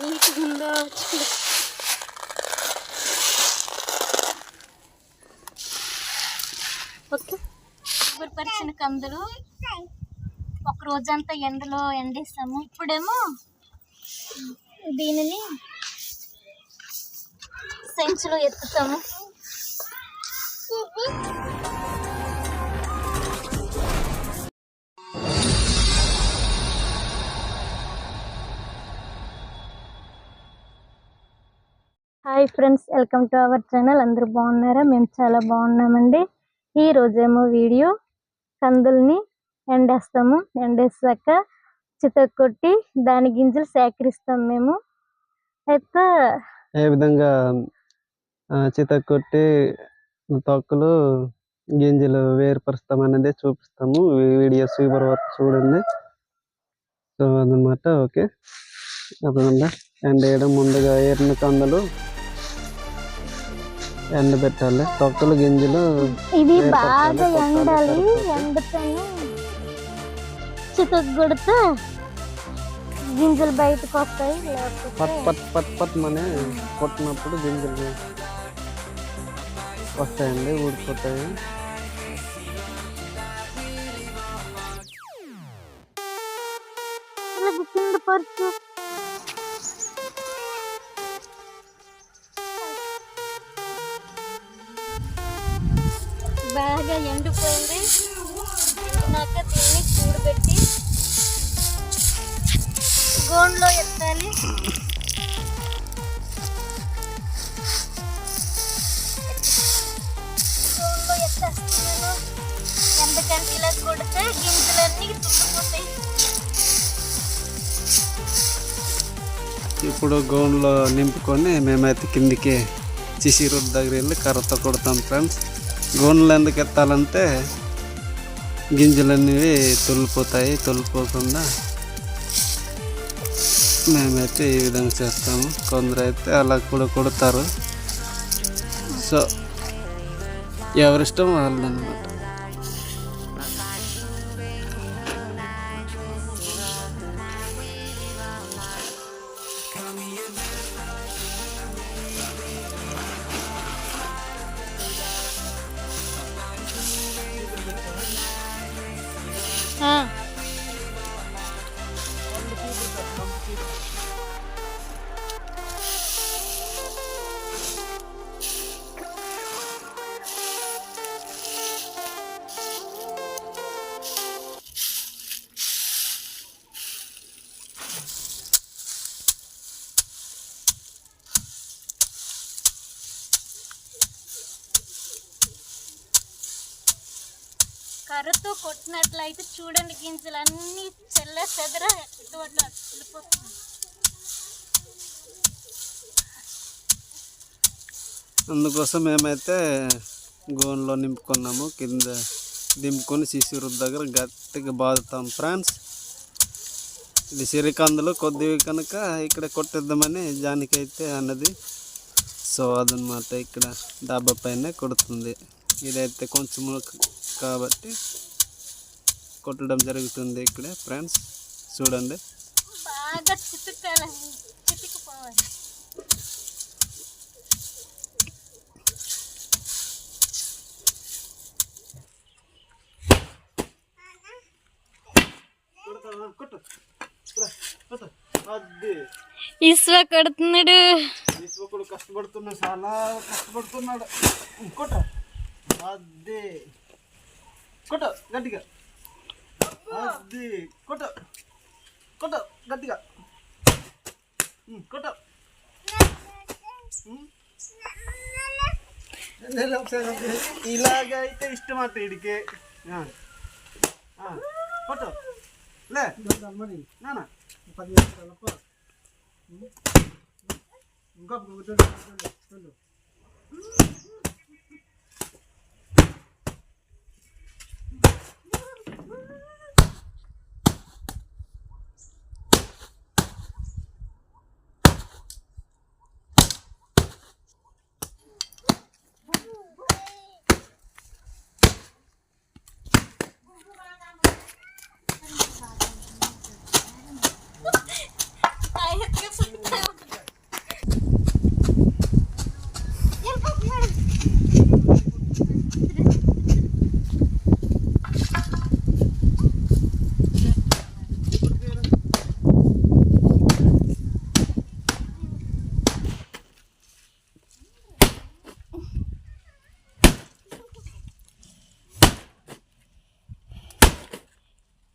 నీట్గా చూడు ఓకే. పరిచిన కందులు ఒక రోజంతా ఎండలో ఎండేస్తాము. ఇప్పుడేమో దీనిని సెంచులో ఎత్తుతాము. Hi friends welcome to our channel. అందరూ బాగున్నారా? మేము చాలా బాగున్నామండి. ఈ రోజేమో వీడియో కందుల్ని ఎండేస్తాము. ఎండేసాక చితక్కొట్టి దాని గింజలు సేకరిస్తాం మేము. అయితే ఏ విధంగా చితక్కొట్టి తొక్కలు గింజలు వేరుపరుస్తాం అనేది చూపిస్తాము వీడియో సూపర్ వరకు చూడండి. సో అదనమాట ఓకే. అదనమాట. ఎండేయడం ముందుగా ఏరిన కందులు. ఎండ పెట్టాలి తొక్కలు గింజలు ఇది బాగా ఎండాలి. ఎండతోనే చితక్ కొడితే గింజలు బయటకు వస్తాయి. లేకపోతే పట్ పట్ పట్ మనే కొట్టినప్పుడు గింజలు వస్తాయండి ఊడిపోతాయి. కింద పరుచు. గోన్లో ఎత్తాలి గోన్లో ఎత్తేస్తున్నాను ఎందుకంటే ఇలా కొడితే గింజలన్నీ తుట్టుకుపోతాయి ఇప్పుడు గౌన్లో నింపుకొని మేమైతే కిందికి చిసి రోడ్ దగ్గర వెళ్ళి కర్రతో కొడతాం ఫ్రెండ్స్. గౌన్లో ఎందుకు ఎత్తాలంటే గింజలు అనేవి తొలిపోతాయి తొలిపోకుండా మేమైతే ఈ విధంగా చేస్తాము. కొందరు అయితే అలా కూడా కొడతారు. సో ఎవరిష్టం వాళ్ళదన్నమాట. కర్రతో కొట్టినట్లయితే చూడండి గింజలు అన్నీ చెల్ల చెదర వెళ్ళిపోతుంది. అందుకోసం మేమైతే గోన్లో నింపుకున్నాము కింద దింపుకొని సీసీ దగ్గర గట్టిగా బాదుతాం ఫ్రాన్స్ ఇది సిరికందులు కొద్దిగా కనుక ఇక్కడ కొట్టేద్దామని జానికైతే అన్నది. సో అదనమాట ఇక్కడ డాబా పైన కొడుతుంది. ఇదైతే కొంచెం కాబట్టి కొట్టడం జరుగుతుంది ఇక్కడ ఫ్రెండ్స్. చూడండి. బాగా చితికిపోవాలి. ఇసువ కొడుతున్నాడు. విశ్వకుడు కష్టపడుతున్నాడు చాలా కష్టపడుతున్నాడు. కొట్ట. అదే కొట్ట గట్టిగా. అది కొట్ట కొట్ట గట్టిగా. ఉమ్, కొట్ట. ఇలాగ అయితే ఇష్టం అత్త వీడికి ఆ. ఆ. కొట్టు. లే. నాన్న ఇంకా ఆయనకి సుట్టుతాయి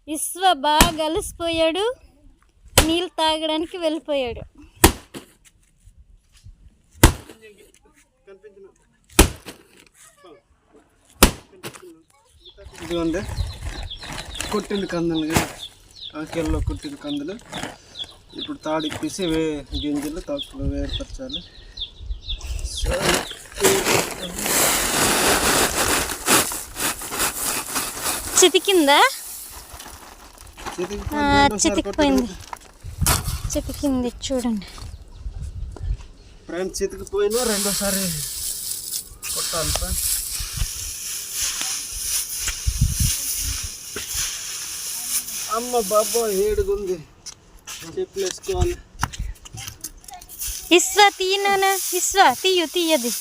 విశ్వ బాగా అలసిపోయాడు. నీళ్ళు తాగడానికి వెళ్ళిపోయాడు. ఇదిగోండి. కుట్టిన కందులు ఆకెల్లో కుట్టిన కందులు. ఇప్పుడు తాడిప్పేసి వే గింజలు తక్కువ వేరుపరచాలి. చితికిందా? చితికిపోయింది. చితికింది చూడండి. ఫ్రెండ్స్ చితికిపోయినా రెండోసారి కొట్టాలి ఫ్రెండ్స్ అమ్మ బాబా ఏడుగుంది. చెప్పులు వేసుకోవాలి. విశ్వ తీయనా విశ్వ తీయు తీయది.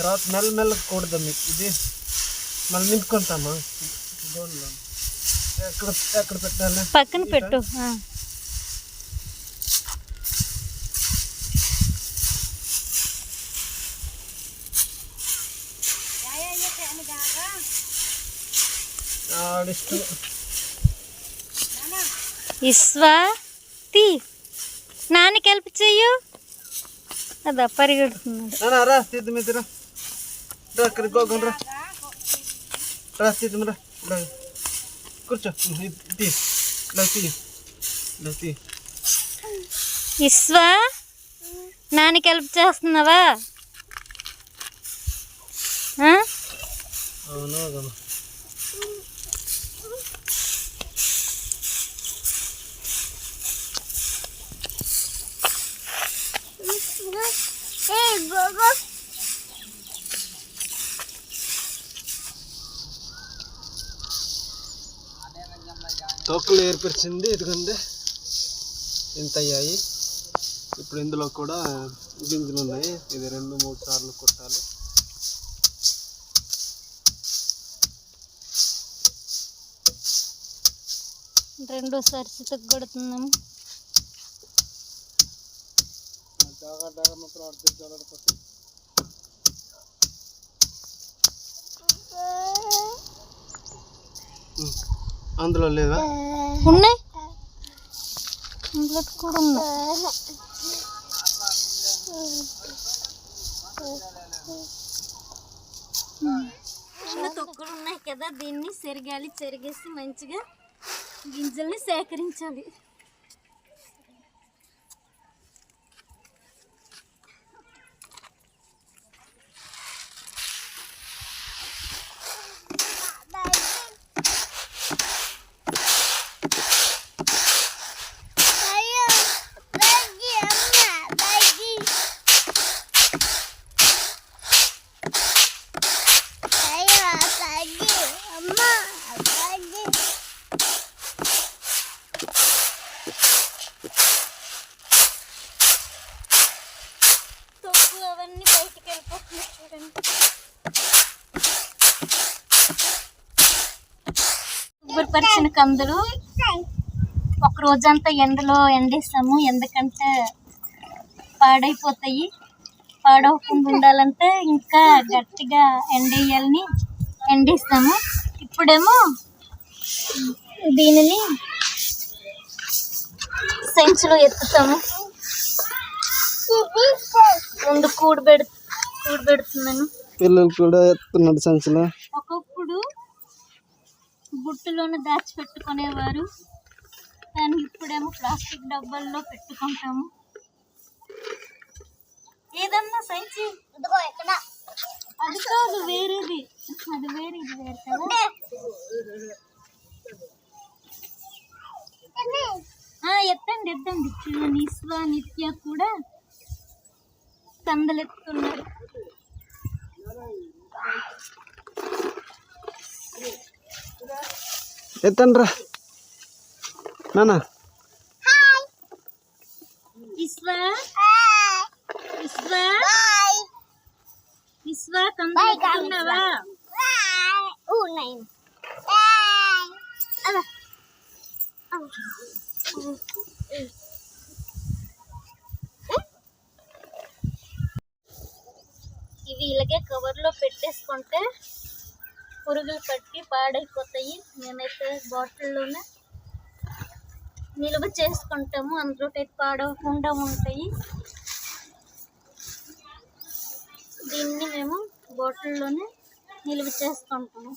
తర్వాత మెల్ల మెల్లగా కూడదాం మీకు. ఇది మళ్ళీ నింపుకుంటామా? గోన్లో ఎక్కడ ఎక్కడ పెట్టాలి? పక్కన పెట్టు. ఆ. ఆడిష్టం. విశ్వ తీ నాన్నకి హెల్ప్ చెయ్యు. అదా పరిగెడుతున్నాడు. నానా రా తీద్దాం ఇది రా ఇలా కూర్చో తీ ఇలా తీ ఇలా తీ విశ్వ నాన్నకి హెల్ప్ చేస్తున్నావా? అవును తొక్కులు ఏర్పరిచింది. ఇదిగోండి. ఇంత అయ్యాయి. ఇప్పుడు ఇందులో కూడా గింజలు ఉన్నాయి. ఇది రెండు మూడు సార్లు కొట్టాలి. రెండోసారి చితక్ కొడుతున్నాము ఉం. అందులో లేదా? ఉన్నాయి. ఇంట్లో కూడా ఉన్నాయి. చిన్న తొక్కులు ఉన్నాయి కదా దీన్ని సెరగాలి చెరిగేసి మంచిగా గింజల్ని సేకరించాలి తొక్కు అవన్నీ బయటికి వెళ్ళిపోతున్నాయి చూడండి పరిచిన కందులు. ఒక రోజంతా ఎండలో ఎండేస్తాము. ఎందుకంటే పాడైపోతాయి. పాడవకుండా ఉండాలంటే ఇంకా గట్టిగా ఎండేయాలని ఎండేస్తాము. ఇప్పుడేమో దీనిని సెంచులో ఎత్తుతాము. ముందు కూడబెడు కూడబెడుతున్నాను పిల్లలు కూడా ఎత్తున్నాడు సంచులో ఒకప్పుడు బుట్టలోనే దాచిపెట్టుకునేవారు కానీ ఇప్పుడేమో ప్లాస్టిక్ డబ్బాల్లో పెట్టుకుంటాము. ఏదన్నా సంచి అది కాదు వేరేది. అది వేరే ఇది వేరు కదా. ఆ, ఎత్తండి ఎత్తండి. చూడండి ఈశ్వ నిత్య కూడా కందలెత్తున్నారు ఎత్తండి రా నానా విశ్వ విశ్వ విశ్వ కందలెత్తున్నావా ఇవి ఇలాగే కవర్లో పెట్టేసుకుంటే పురుగులు పట్టి పాడైపోతాయి. మేమైతే బాటిల్లోనే నిల్వ చేసుకుంటాము. అందులో పెట్టి పాడవకుండా ఉంటాయి. దీన్ని మేము బాటిల్లోనే నిల్వ చేసుకుంటాము.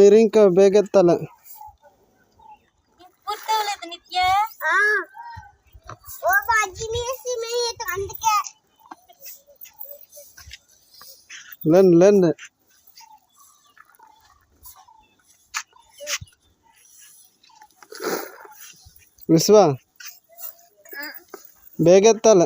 మీరు ఇంకా బేగెత్తాల. పూర్తి అవ్వలేదు నిత్య. ఓ బాజీ వేసి మేము అందుకే లేండి లేండి విశ్వ బేగెత్తాల